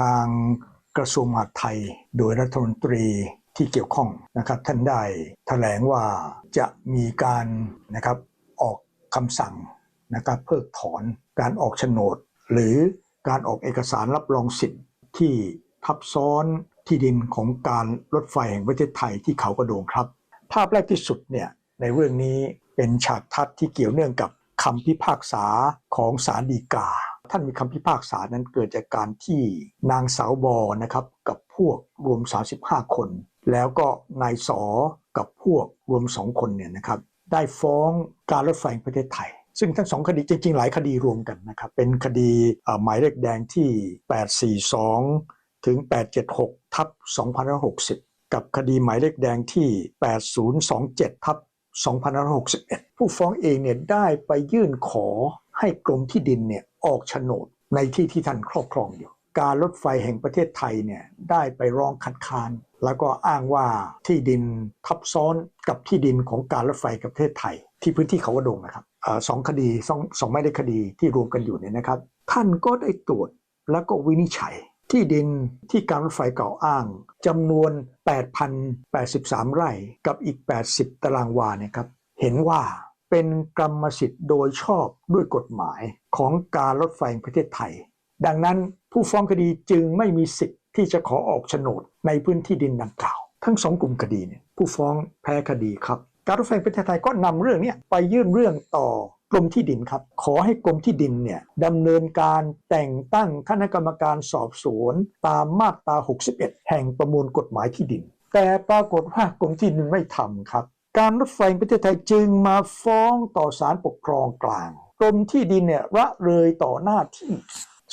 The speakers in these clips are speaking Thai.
ทางกระทรวงมหาดไทย โดยรัฐมนตรีที่เกี่ยวข้องนะครับท่านได้แถลงว่าจะมีการนะครับออกคำสั่งนะครับเพิกถอนการออกโฉนด หรือการออกเอกสารรับรองสิทธิ์ที่ทับซ้อนที่ดินของการรถไฟแห่งประเทศไทยที่เขากระโดงครับ ภาพแรกที่สุดเนี่ยในเรื่องนี้เป็นฉากทัดที่เกี่ยวเนื่องกับคำพิพากษาของศาลฎีกา ท่านมีคำพิพากษานั้นเกิดจากการที่นางสาวบอนะครับกับพวกรวม 35 คน แล้วก็นายสอกับพวกรวม2คนเนี่ยนะครับได้ฟ้องการรถไฟแห่งประเทศไทย ซึ่งทั้งสองคดีจริง ๆ หลายคดีรวมกันนะครับเป็นคดีหมายเลขแดงที่ 842 ถึง 876 ทับ 2560 กับคดีหมายเลขแดงที่ 8027 ทับ 2561 ผู้ฟ้องเองเนี่ยได้ไปยื่นขอให้กรมที่ดินเนี่ย ออกโฉนดในที่ที่ท่านครอบครองอยู่ การรถไฟแห่งประเทศไทยเนี่ยได้ไปร้องคัดค้าน แล้วก็อ้างว่าที่ดินทับซ้อนกับที่ดินของการรถไฟกับประเทศไทย ที่พื้นที่เขากระดงนะครับอสองคดีสองสองไม่ได้คดีที่รวมกันอยู่เนี่ยนะครับ ท่านก็ได้ตรวจแล้วก็วินิจฉัยที่ดินที่การรถไฟเก่าอ้างจำนวน 8,083 ไร่กับอีก 80 ตารางวาเนี่ยครับ เห็นว่า เป็นกรรมสิทธิ์โดยชอบด้วยกฎหมายของการรถไฟแห่งประเทศไทย ดังนั้นผู้ฟ้องคดีจึงไม่มีสิทธิ์ที่จะขอออกโฉนดในพื้นที่ดินดังกล่าว ทั้งสองกลุ่มคดีเนี่ยผู้ฟ้องแพ้คดีครับ การรถไฟประเทศไทยก็นำเรื่องเนี้ไปยื่นเรื่องต่อกรมที่ดินครับ ขอให้กรมที่ดินเนี่ยดำเนินการแต่งตั้งคณะกรรมการสอบสวน ตามมาตรา 61 แห่งประมวลกฎหมายที่ดิน แต่ปรากฏว่ากรมที่ดินไม่ทำครับ การรถไฟประเทศไทยจึงมาฟ้องต่อศาลปกครองกลางกรมที่ดินเนี่ยละเลยต่อหน้าที่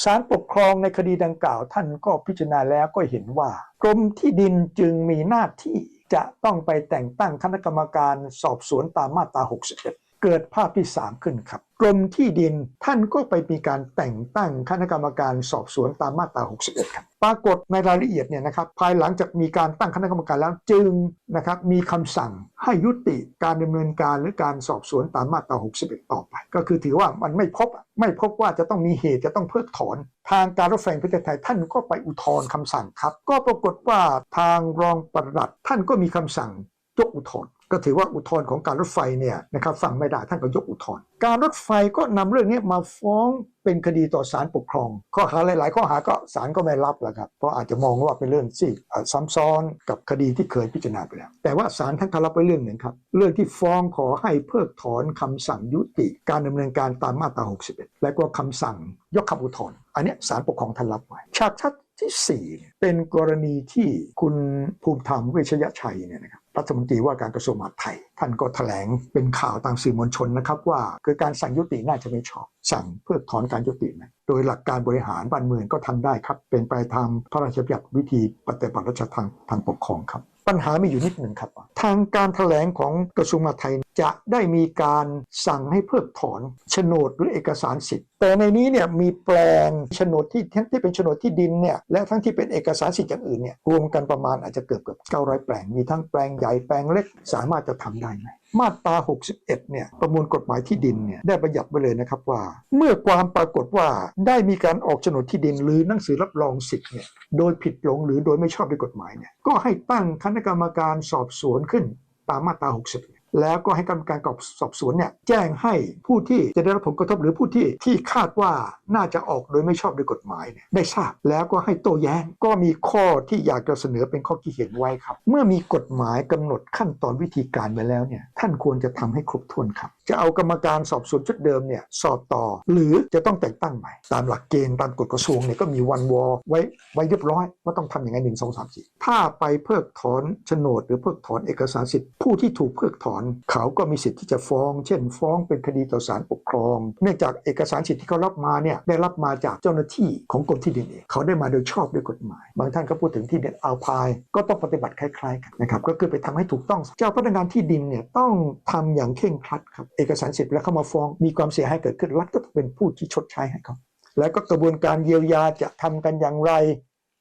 ศาลปกครองในคดีดังกล่าว ท่านก็พิจารณาแล้วก็เห็นว่ากรมที่ดินจึงมีหน้าที่จะต้องไปแต่งตั้งคณะกรรมการสอบสวนตามมาตรา 61 เกิดภาพที่ 3 ขึ้นครับ กรมที่ดินท่านก็ไปมีการแต่งตั้งคณะกรรมการสอบสวนตามมาตรา 61 ครับ ปรากฏในรายละเอียดเนี่ยนะครับภายหลังจากมีการตั้งคณะกรรมการแล้วจึงนะครับมีคำสั่งให้ยุติการดำเนินการหรือการสอบสวนตามมาตรา 61 ต่อไป ก็คือถือว่ามันไม่พบไม่พบว่าจะต้องมีเหตุจะต้องเพิกถอน ทางการรถไฟแห่งประเทศไทยท่านก็ไปอุทธรณ์คำสั่งครับ ก็ปรากฏว่าทางรองปลัดท่านก็มีคำสั่งยกอุทธรณ์ ก็ถือว่าอุทธรณ์ของการรถไฟเนี่ยนะครับฟังไม่ได้ท่านก็ยกอุทธรณ์การรถไฟก็นำเรื่องนี้มาฟ้องเป็นคดีต่อศาลปกครอง ข้อหาหลาย ๆ ข้อหาก็ศาลก็ไม่รับแล้วครับเพราะอาจจะมองว่าเป็นเรื่องที่ซ้ำซ้อนกับคดีที่เคยพิจารณาไปแล้ว แต่ว่าศาลท่านก็รับไปเรื่องหนึ่งครับ เรื่องที่ฟ้องขอให้เพิกถอนคำสั่งยุติการดำเนินการตามมาตรา 61 และก็คำสั่งยกคำอุทธรณ์อันนี้ศาลปกครองท่านรับไว้ฉากทัด ที่ 4 เป็นกรณีที่คุณภูมิธรรมเวชยชัยเนี่ยนะครับรัฐมนตรีว่าการกระทรวงมหาดไทย ท่านก็แถลงเป็นข่าวตามสื่อมวลชนนะครับว่าคือการสั่งยุติน่าจะไม่ชอบ สั่งเพิกถอนการยุตินะโดยหลักการบริหารบ้านเมืองก็ทำได้ครับ เป็นไปตามพระราชบัญญัติวิธีปฏิบัติราชทางทางปกครองครับ ปัญหามีอยู่นิดหนึ่งครับ ทางการแถลงของกระทรวงมหาดไทยจะได้มีการสั่งให้เพิกถอนโฉนดหรือเอกสารสิทธิแต่ในนี้เนี่ยมีแปลงโฉนดที่ทั้งที่เป็นโฉนดที่ดินเนี่ยและทั้งที่เป็นเอกสารสิทธิ์อย่างอื่นเนี่ยรวมกันประมาณอาจจะเกือบเกือบ900 แปลง มีทั้งแปลงใหญ่แปลงเล็กสามารถจะทำได้ไหมมาตรา 61 เนี่ย ประมวลกฎหมายที่ดินเนี่ย ได้บัญญัติไว้เลยนะครับว่า เมื่อความปรากฏว่าได้มีการออกโฉนดที่ดินหรือหนังสือรับรองสิทธิ์เนี่ย โดยผิดหลงหรือโดยไม่ชอบด้วยกฎหมายเนี่ย ก็ให้ตั้งคณะกรรมการสอบสวนขึ้นตามมาตรา60 แล้วก็ให้กรรมการสอบสวนเนี่ยแจ้งให้ผู้ที่จะได้รับผลกระทบหรือผู้ที่ที่คาดว่าน่าจะออกโดยไม่ชอบด้วยกฎหมายเนี่ยได้ทราบแล้วก็ให้โต้แย้งก็มีข้อที่อยากจะเสนอเป็นข้อคิดเห็นไว้ครับ เมื่อมีกฎหมายกำหนดขั้นตอนวิธีการไว้แล้วเนี่ยท่านควรจะทำให้ครบถ้วนครับ จะเอากรรมการสอบสวนชุดเดิมเนี่ยสอบต่อ หรือจะต้องแต่งตั้งใหม่ ตามหลักเกณฑ์ตามกฎกระทรวงเนี่ยก็มีวันวอไว้ไว้เรียบร้อยว่าต้องทำอย่างไงหนึ่งสองสามสี่ถ้าไปเพิกถอนโฉนด หรือเพิกถอนเอกสารสิทธิ์ผู้ที่ถูกเพิกถอนเขาก็มีสิทธิ์ที่จะฟ้อง เช่น ฟ้องเป็นคดีต่อศาลปกครอง เนื่องจากเอกสารสิทธิ์ที่เขารับมาเนี่ยได้รับมาจากเจ้าหน้าที่ของกรมที่ดินเองเขาได้มาโดยชอบด้วยกฎหมาย บางท่านก็พูดถึงที่ดินอัลพายก็ต้องปฏิบัติคล้ายๆกันนะครับก็คือไปทำให้ถูกต้อง เจ้าพนักงานที่ดินเนี่ยต้องทำอย่างเคร่งครัดครับเอกสารสิทธิ์แล้วเข้ามาฟ้องมีความเสียหายเกิดขึ้นรัฐก็ต้องเป็นผู้ที่ชดใช้ให้เขาแล้วก็กระบวนการเยียวยาจะทำกันอย่างไร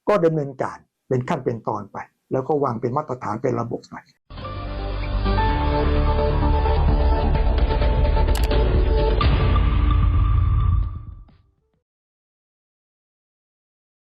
ก็ดำเนินการเป็นขั้นเป็นตอนไป แล้วก็วางเป็นมาตรฐานเป็นระบบไป